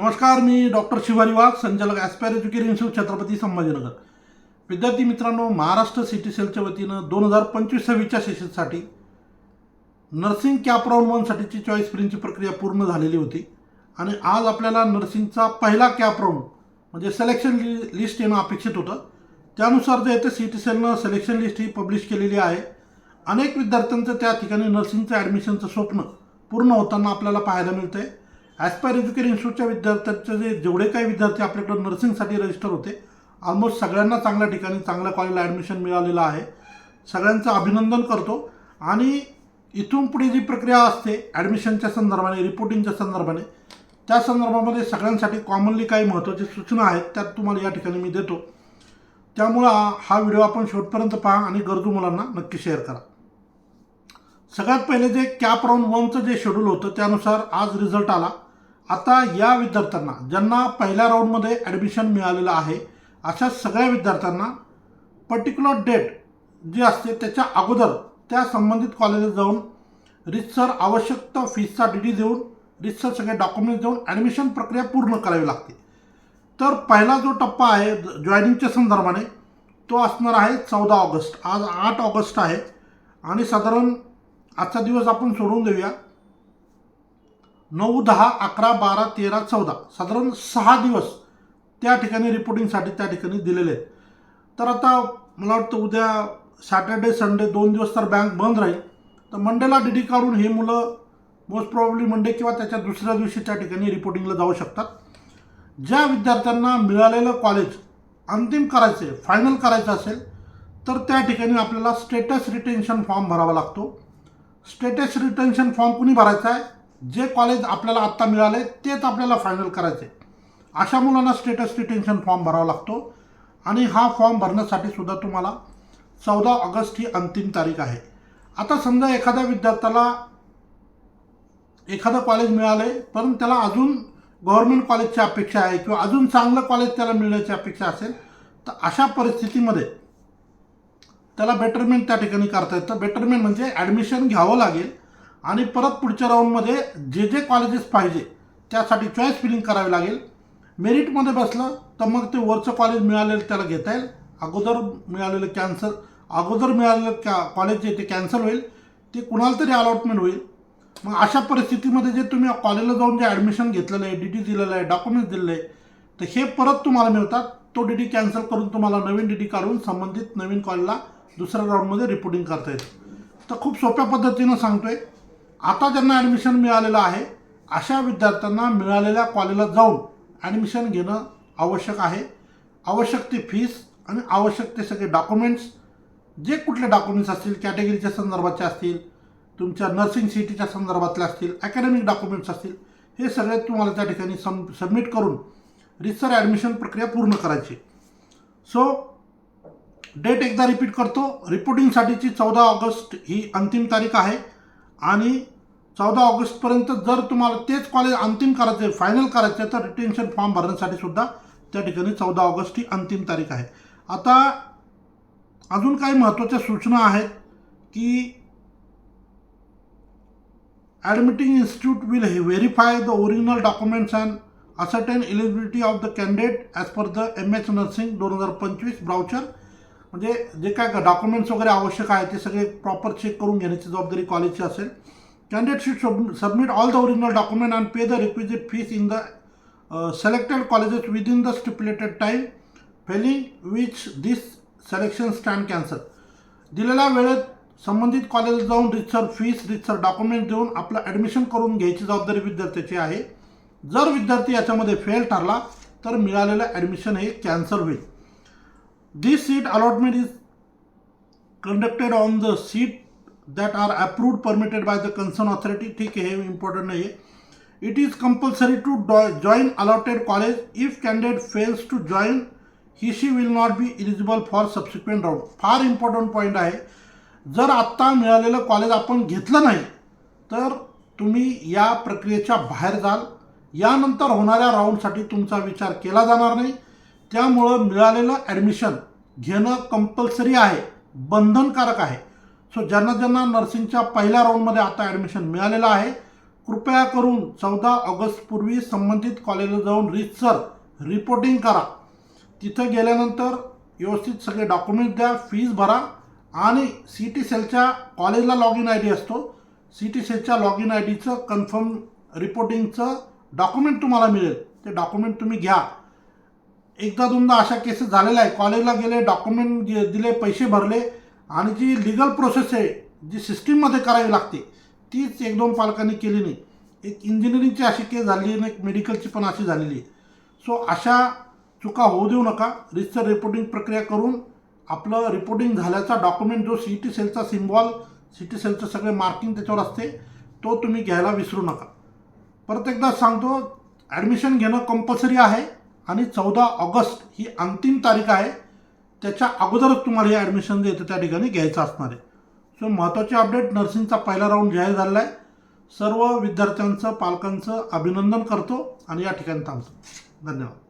नमस्कार मी डॉक्टर शिवारी वाघ संचालक Aspire Education Institute Chhatrapati Sambhajinagar. विद्यार्थी मित्रांनो महाराष्ट्र सिटी सेलच्या वतीनं दोन हजार पंचवीस सव्वीसच्या सेशनसाठी नर्सिंग कॅप राऊंड वनसाठीची चॉईस फ्रींची प्रक्रिया पूर्ण झालेली होती. आणि आज आपल्याला नर्सिंगचा पहिला कॅप राऊंड म्हणजे सिलेक्शन लि लिस्ट येणं अपेक्षित होतं. त्यानुसार जे येते सी टी सेलनं सिलेक्शन लिस्ट ही पब्लिश केलेली आहे. अनेक विद्यार्थ्यांचं त्या ठिकाणी नर्सिंगचं ॲडमिशनचं स्वप्न पूर्ण होताना आपल्याला पाहायला मिळतं आहे ॲस्पायर एज्युकेशन इन्स्टिट्यूटच्या विद्यार्थ्यांचे जे जेवढे काही विद्यार्थी आपल्याकडे नर्सिंगसाठी रजिस्टर होते ऑलमोस्ट सगळ्यांना चांगल्या ठिकाणी चांगल्या कॉलेजला ॲडमिशन मिळालेलं आहे. सगळ्यांचं अभिनंदन करतो. आणि इथून पुढे जी प्रक्रिया असते ॲडमिशनच्या संदर्भाने रिपोर्टिंगच्या संदर्भाने त्या संदर्भामध्ये सगळ्यांसाठी कॉमनली काही महत्त्वाच्या सूचना आहेत त्यात तुम्हाला या ठिकाणी मी देतो. त्यामुळं हा- हा व्हिडिओ आपण शेवटपर्यंत पहा आणि गरजू मुलांना नक्की शेअर करा. सगळ्यात पहिले जे कॅप राऊंड वनचं जे शेड्यूल होतं त्यानुसार आज रिझल्ट आला. आता या विद्यार्थ्यांना ज्यांना पहिल्या राऊंडमध्ये ॲडमिशन मिळालेलं आहे अशा सगळ्या विद्यार्थ्यांना पर्टिक्युलर डेट जी असते त्याच्या अगोदर त्या संबंधित कॉलेजात जाऊन रितसर आवश्यक फीसचा डी डी देऊन रितसर सगळे डॉक्युमेंट्स देऊन ॲडमिशन प्रक्रिया पूर्ण करावी लागते. तर पहिला जो टप्पा आहे जॉईनिंगच्या संदर्भाने तो असणार आहे चौदा ऑगस्ट. आज आठ ऑगस्ट आहे आणि साधारण आजचा दिवस आपण सोडून देऊया. नऊ दहा अकरा बारा तेरा चौदा. साधारण सहा दिवस त्या ठिकाणी रिपोर्टिंगसाठी त्या ठिकाणी दिलेले आहेत. तर आता मला वाटतं उद्या सॅटर्डे संडे दोन दिवस तर बँक बंद राहील. तर मंडेला डी डी काढून हे मुलं मोस्ट प्रॉब्ली मंडे किंवा त्याच्या दुसऱ्या दिवशी त्या ठिकाणी रिपोर्टिंगला जाऊ शकतात. ज्या विद्यार्थ्यांना मिळालेलं कॉलेज अंतिम करायचं आहे फायनल करायचं असेल तर त्या ठिकाणी आपल्याला स्टेटस रिटेन्शन फॉर्म भरावा लागतो. स्टेटस रिटेन्शन फॉर्म कुणी भरायचा आहे? जे कॉलेज आपल्याला आत्ता मिळाले तेच आपल्याला फायनल करायचे. अशा मुलांना स्टेटस रिटेन्शन फॉर्म भरावा लागतो. आणि हा फॉर्म भरण्यासाठी सुद्धा तुम्हाला चौदा ऑगस्ट ही अंतिम तारीख आहे. आता समजा एखाद्या विद्यार्थ्याला एखादं कॉलेज मिळालं आहे पण त्याला अजून गव्हर्मेंट कॉलेजची अपेक्षा आहे किंवा अजून चांगलं कॉलेज त्याला मिळण्याची अपेक्षा असेल तर अशा परिस्थितीमध्ये त्याला बेटरमेंट त्या ठिकाणी करता येतं. बेटरमेंट म्हणजे ॲडमिशन घ्यावं लागेल. आणि परत पुढच्या राऊंडमध्ये जे जे कॉलेजेस पाहिजे त्यासाठी चॉईस फिलिंग करावी लागेल. मेरिटमध्ये बसलं तर मग ते वरचं कॉलेज मिळालेलं त्याला घेता येईल. अगोदर मिळालेलं कॅन्सल अगोदर मिळालेलं कॅ कॉलेज जे ते कॅन्सल होईल. ते कुणाला तरी अलॉटमेंट होईल. मग अशा परिस्थितीमध्ये जे तुम्ही कॉलेजला जाऊन जे ॲडमिशन घेतलेलं आहे डी टी दिलेलं आहे डॉक्युमेंट्स दिलेलं आहे तर हे परत तुम्हाला मिळतात. तो डी टी कॅन्सल करून तुम्हाला नवीन डी टी काढून संबंधित नवीन कॉलेजला दुसऱ्या राऊंडमध्ये रिपोर्टिंग करता येतं. तर खूप सोप्या पद्धतीनं सांगतो आहे आता ज्यांना ॲडमिशन मिळालेलं आहे अशा विद्यार्थ्यांना मिळालेल्या कॉलेजला जाऊन ॲडमिशन घेणं आवश्यक आहे. आवश्यक ती फीस आणि आवश्यक ते सगळे डॉक्युमेंट्स जे कुठले डॉक्युमेंट्स असतील कॅटेगरीच्या संदर्भाचे असतील तुमच्या नर्सिंग सिटीच्या संदर्भातले असतील अकॅडमिक डॉक्युमेंट्स असतील हे सगळे तुम्हाला त्या ठिकाणी सम सबमिट करून रिसर ॲडमिशन प्रक्रिया पूर्ण करायची. सो डेट एकदा रिपीट करतो. रिपोर्टिंगसाठीची चौदा ऑगस्ट ही अंतिम तारीख आहे. आणि चौदा ऑगस्टपर्यंत जर तुम्हाला तेच कॉलेज अंतिम करायचं आहे फायनल करायचं आहे तर रिटेन्शन फॉर्म भरण्यासाठी सुद्धा त्या ठिकाणी चौदा ऑगस्ट ही अंतिम तारीख आहे. आता अजून काही महत्त्वाच्या सूचना आहेत की admitting institute will verify the original documents and ascertain eligibility of the candidate as per the M H nursing दोन हजार पंचवीस ब्राउचर म्हणजे जे काय डॉक्युमेंट्स वगैरे आवश्यक आहे ते सगळे प्रॉपर चेक करून घेण्याची जबाबदारी कॉलेजची असेल. Candidate sheet submit all the original document and pay the requisite fees in the selected colleges within the stipulated time failing which this selection stand cancel दिलेल्या वेळेत संबंधित कॉलेज जाऊन रितसर फीस रितसर डॉक्युमेंट देऊन आपलं ॲडमिशन करून घ्यायची जबाबदारी विद्यार्थ्याची आहे. जर विद्यार्थी याच्यामध्ये फेल ठरला तर मिळालेलं ॲडमिशन हे कॅन्सल होईल. This seat allotment is conducted on the seat that are approved permitted by the concern authority. ठीक आहे हे इम्पॉर्टंट नाही आहे it is compulsory to join allotted college if candidate fails to join he she will not be eligible for subsequent round फार important point आहे. जर आत्ता मिळालेलं कॉलेज आपण घेतलं नाही तर तुम्ही या प्रक्रियेच्या बाहेर जाल. यानंतर होणाऱ्या राऊंडसाठी तुमचा विचार केला जाणार नाही. त्यामुळं मिळालेलं ॲडमिशन घेणं कंपल्सरी आहे बंधनकारक आहे. सो ज्यांना ज्यांना नर्सिंगच्या पहिल्या राऊंडमध्ये आता ॲडमिशन मिळालेलं आहे कृपया करून चौदा ऑगस्टपूर्वी संबंधित कॉलेजला जाऊन रितसर रिपोर्टिंग करा. तिथं गेल्यानंतर व्यवस्थित सगळे डॉक्युमेंट द्या फीज भरा आणि सी टी सेलच्या कॉलेजला लॉग इन आय डी असतो. सी टी सेलच्या लॉग इन आय डीचं कन्फर्म रिपोर्टिंगचं डॉक्युमेंट तुम्हाला मिळेल. ते डॉक्युमेंट तुम्ही घ्या. एकदा दोनदा अशा केसेस झालेल्या आहे कॉलेजला गेले डॉक्युमेंट दिले पैसे भरले आणि जी लिगल प्रोसेस आहे जी सिस्टीममध्ये करावी लागते तीच एक दोन पालकांनी केली नाही. एक इंजिनिअरिंगची अशी केस झाली आणि एक मेडिकलची पण अशी झालेली आहे. सो अशा चुका होऊ देऊ नका. रिसर रिपोर्टिंग प्रक्रिया करून आपलं रिपोर्टिंग झाल्याचा डॉक्युमेंट जो सी टी सेलचा सिम्बॉल सी टी सेलचं सगळे मार्किंग त्याच्यावर असते तो तुम्ही घ्यायला विसरू नका. परत एकदा सांगतो ॲडमिशन घेणं कंपल्सरी आहे. आणि चौदा ऑगस्ट ही अंतिम तारीख आहे. त्याच्या अगोदरच तुम्हाला हे ॲडमिशन जे येतं त्या ठिकाणी घ्यायचं असणार आहे. सो महत्त्वाचे अपडेट नर्सिंगचा पहिला राऊंड जाहीर झालेला आहे सर्व विद्यार्थ्यांचं पालकांचं अभिनंदन करतो आणि या ठिकाणी थांबतो. धन्यवाद.